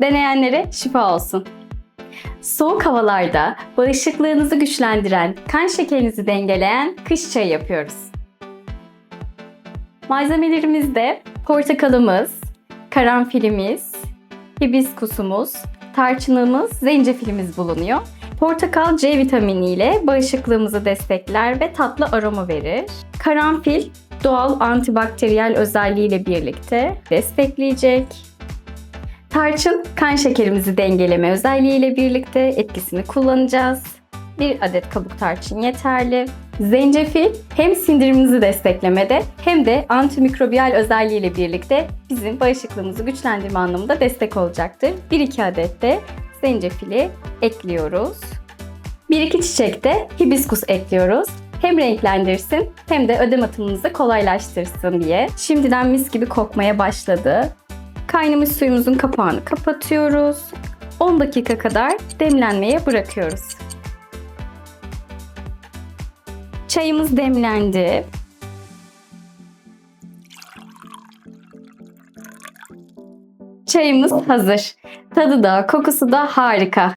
Deneyenlere şifa olsun. Soğuk havalarda bağışıklığınızı güçlendiren, kan şekerinizi dengeleyen kış çayı yapıyoruz. Malzemelerimizde portakalımız, karanfilimiz, hibiskusumuz, tarçınımız, zencefilimiz bulunuyor. Portakal C vitamini ile bağışıklığımızı destekler ve tatlı aroma verir. Karanfil doğal antibakteriyel özelliğiyle birlikte destekleyecek. Tarçın kan şekerimizi dengeleme özelliğiyle birlikte etkisini kullanacağız. Bir adet kabuk tarçın yeterli. Zencefil hem sindirimimizi desteklemede hem de antimikrobiyal özelliğiyle birlikte bizim bağışıklığımızı güçlendirme anlamında destek olacaktır. 1-2 adet de zencefili ekliyoruz. 1-2 çiçek de hibiskus ekliyoruz. Hem renklendirsin hem de ödem atımımızı kolaylaştırsın diye. Şimdiden mis gibi kokmaya başladı. Kaynamış suyumuzun kapağını kapatıyoruz. 10 dakika kadar demlenmeye bırakıyoruz. Çayımız demlendi. Çayımız hazır. Tadı da kokusu da harika.